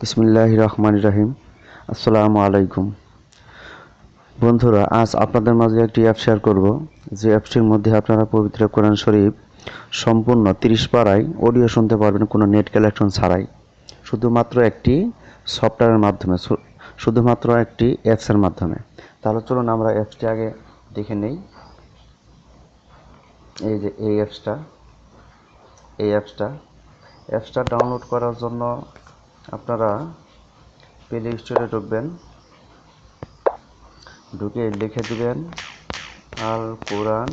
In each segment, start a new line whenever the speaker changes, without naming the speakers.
বিসমিল্লাহ রহমান রাহিম আসসালামু আলাইকুম। বন্ধুরা, আজ আপনাদের মাঝে একটি অ্যাপ শেয়ার করব। যে অ্যাপটির মধ্যে আপনারা পবিত্র কোরআন শরীফ সম্পূর্ণ তিরিশ পাড়ায় অডিও শুনতে পারবেন, কোনো নেট কালেকশন ছাড়াই। শুধুমাত্র একটি সফটওয়্যারের মাধ্যমে শুধুমাত্র একটি অ্যাপসের মাধ্যমে। তাহলে চলুন আমরা অ্যাপসটি আগে দেখে নেই। এই যে, এই অ্যাপসটা এই অ্যাপসটা অ্যাপসটা ডাউনলোড করার জন্য আপনারা প্লে স্টোরে ঢুকবেন। ঢুকে লিখে দিবেন, আল কোরআন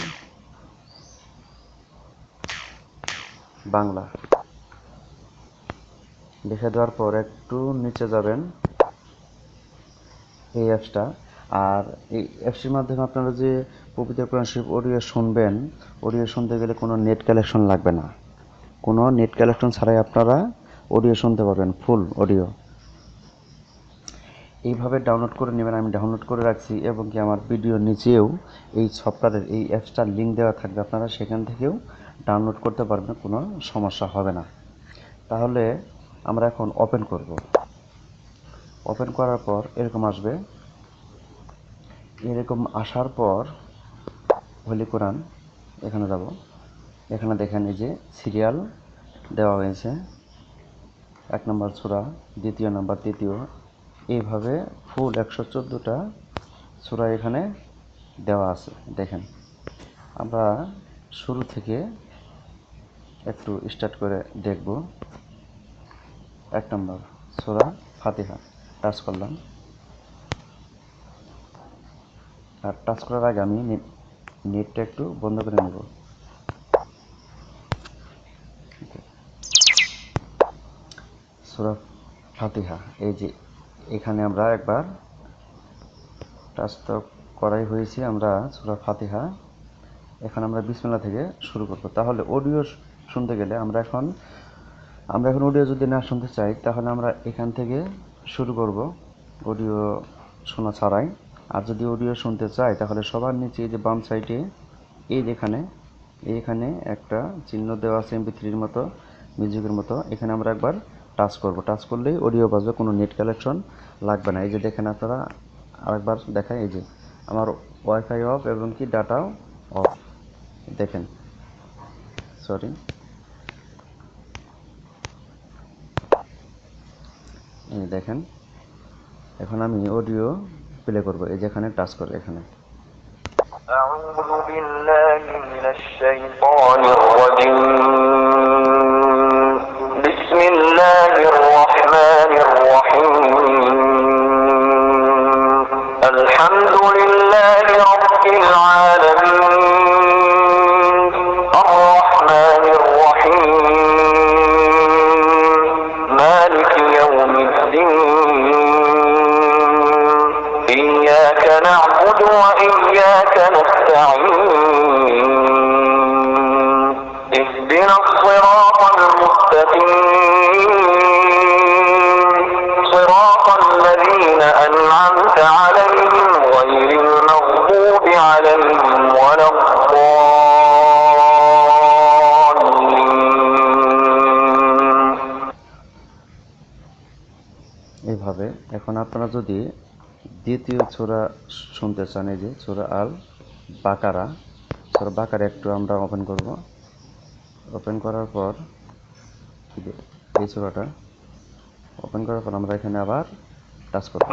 বাংলা। লিখে দেওয়ার পর একটু নিচে যাবেন, এই অ্যাপসটা আর এই অ্যাপসের মাধ্যমে আপনারা যে পবিত্র কোরআন শরীফ অডিও শুনবেন অডিও শুনতে গেলে কোনো নেট কালেকশন লাগবে না। কোনো নেট কালেকশন ছাড়াই আপনারা অডিও শুনতে পারবেন ফুল অডিও এইভাবে ডাউনলোড করে নেবেন, আমি ডাউনলোড করে রাখছি এবং কি আমার ভিডিও নিচেও এই সফটওয়্যারের এই অ্যাপসটার লিঙ্ক দেওয়া থাকবে। আপনারা সেখান থেকেও ডাউনলোড করতে পারবেন, কোনো সমস্যা হবে না। তাহলে আমরা এখন ওপেন করব। ওপেন করার পর এরকম আসবে। এরকম আসার পর হলি কোরআন এখানে যাব। এখানে দেখেন এই যে সিরিয়াল দেওয়া হয়েছে। এক নম্বর সূরা, দ্বিতীয় নম্বর তৃতীয় এইভাবে ফুল একশো চোদ্দোটা সূরা এখানে দেওয়া আছে, দেখেন। আমরা শুরু থেকে একটু স্টার্ট করে দেখব। এক নম্বর সূরা ফাতিহা, টাচ করলাম। আর টাচ করার আগে আমি নেট- নেটটা একটু বন্ধ করে নেব। সূরা ফাতিহা। এই যে এখানে আমরা একবার টাচ তো করাই হয়েছে আমরা সূরা ফাতিহা। এখন আমরা বিসমিল্লাহ থেকে শুরু করব। তাহলে অডিও শুনতে গেলে আমরা এখন আমরা এখন অডিও যদি না শুনতে চাই, তাহলে আমরা এখান থেকে শুরু করব অডিও শোনা ছাড়াই। আর যদি অডিও শুনতে চাই, তাহলে সবার নিচে এই যে বাম সাইডে এই যেখানে এইখানে একটা চিহ্ন দেওয়া আছে এমপি থ্রির মতো, মিউজিকের মতো। এখানে আমরা একবার টাচ করব টাচ করলেই অডিও বাজবে কোনো নেট কালেকশন লাগবে না এই যে দেখেন আপনারা আরেকবার দেখাই এই যে আমার ওয়াইফাই অফ এবং কি ডাটাও অফ দেখেন সরি এই দেখেন এখন আমি অডিও প্লে করব এই যেখানে টাচ করে এখানে
أعوذ بالله من الشيطان الرجيم وإياك نستعين اهدنا الصراط المستقيم صراط الذين أنعمت عليهم غير المغضوب عليهم ولا الضالين
এইভাবে এখন আপনারা যদি দ্বিতীয় ছোরা শুনতে চান এই যে ছোরা আল বাকারা ছোরা বাকারা একটু আমরা ওপেন করব। ওপেন করার পর এই ছোরাটা ওপেন করার পর আমরা এখানে আবার টাচ করব।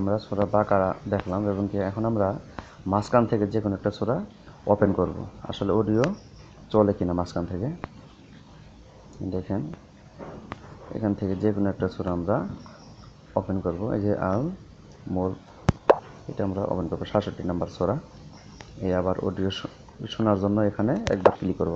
আমরা সোরা বাকারা দেখলাম এবং কি এখন আমরা মাঝখান থেকে যে কোনো একটা সোরা ওপেন করব। আসলে অডিও চলে কিনা মাঝখান থেকে? দেখেন, এখান থেকে যে কোনো একটা সোরা আমরা ওপেন করব। এই যে আল মোর এটা আমরা ওপেন করব। সাতষট্টি নাম্বার সোরা। এই আবার অডিও শোনার জন্য এখানে একবার ক্লিক করব।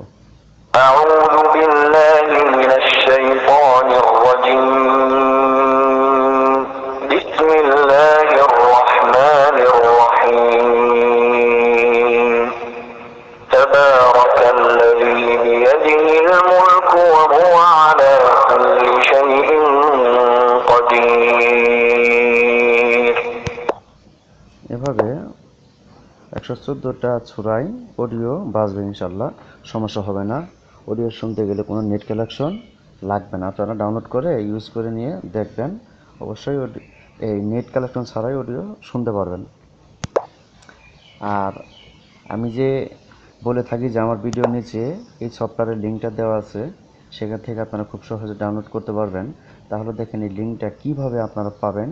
إنه على كل شيء قدير. এভাবে
একশো চোদ্দোটা ছুরাই অডিও বাজবে ইনশাল্লাহ সমস্যা হবে না। অডিও শুনতে গেলে কোনো নেট কালেকশন লাগবে না। আপনারা ডাউনলোড করে ইউজ করে নিয়ে দেখবেন। অবশ্যই এই নেট কালেকশন ছাড়াই অডিও শুনতে পারবেন। আর আমি যে বলে থাকি যে আমার ভিডিও নিচে এই সফটওয়্যারের লিঙ্কটা দেওয়া আছে সেখান থেকে আপনারা খুব সহজে ডাউনলোড করতে পারবেন। তাহলে দেখেন এই লিঙ্কটা কীভাবে আপনারা পাবেন।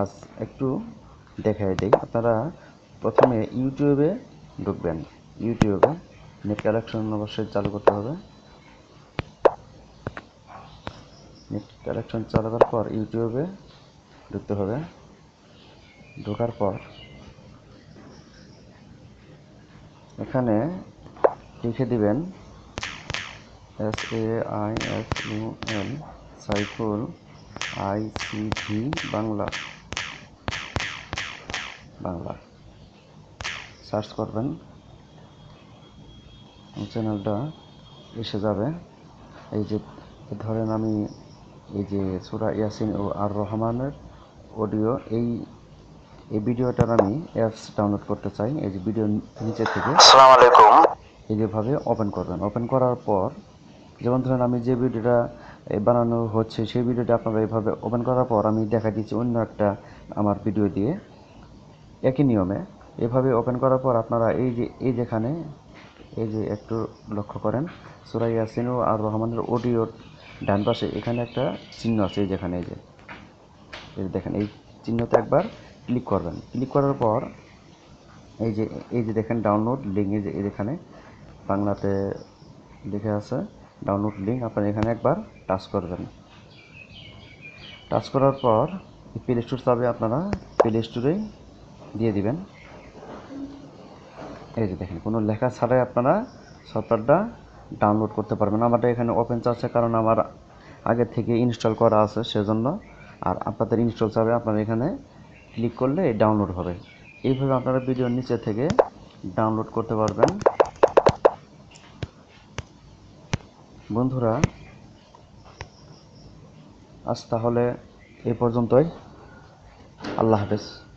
আজ একটু দেখাই দিই। আপনারা প্রথমে ইউটিউবে ঢুকবেন। ইউটিউবে নেট কালেকশন অবশ্যই চালু করতে হবে। নেট কালেকশন চালু করার পর ইউটিউবে ঢুকতে হবে। ঢোকার পর এখানে লিখে দিবেন S A I S U L Saiful I C V Bangla. Bangla. Search করবেন। চ্যানেলটা এসে যাবে। এই যে ধরেন আমি এই যে সুরা ইয়াসিন ও আর রহমানের অডিও এই এই ভিডিওটার আমি অ্যাপস ডাউনলোড করতে চাই। এই যে ভিডিও নিচে থেকে
আসসালামু আলাইকুম।
এই যেভাবে ওপেন করবেন। ওপেন করার পর যেমন ধরেন আমি যে ভিডিওটা বানানো হচ্ছে, সেই ভিডিওটা আপনারা এইভাবে ওপেন করার পর আমি দেখা দিচ্ছি অন্য একটা আমার ভিডিও দিয়ে। একই নিয়মে এভাবে ওপেন করার পর আপনারা এই যে, এই যেখানে, এই যে একটু লক্ষ্য করেন, সুরাই ইয়াসিন আর রহমানের অডিও ডান পাশে এখানে একটা চিহ্ন আছে, এই যেখানে এই যে, এই দেখেন, এই চিহ্নতে একবার ক্লিক করবেন। ক্লিক করার পর এই যে এই যে দেখেন ডাউনলোড লিঙ্ক এই যে, এই যেখানে বাংলাতে লিখে আছে। ডাউনলোড লিঙ্ক আপনারা এখানে একবার টাচ করবেন। টাচ করার পর প্লে স্টোর চাবে আপনারা প্লে স্টোরেই দিয়ে দিবেন। এই যে দেখেন, কোনো লেখা ছাড়াই আপনারা সফটওয়্যারটা ডাউনলোড করতে পারবেন। আমারটা এখানে ওপেন চাচ্ছে কারণ আমার আগে থেকে ইনস্টল করা আছে, সেজন্য আর আপনাদের ইনস্টল চাবে আপনারা এখানে ক্লিক করলে ডাউনলোড হবে। এইভাবে আপনারা ভিডিওর নিচে থেকে ডাউনলোড করতে পারবেন। বন্ধুরা আজ তাহলে এ পর্যন্তই। আল্লাহ হাফেজ।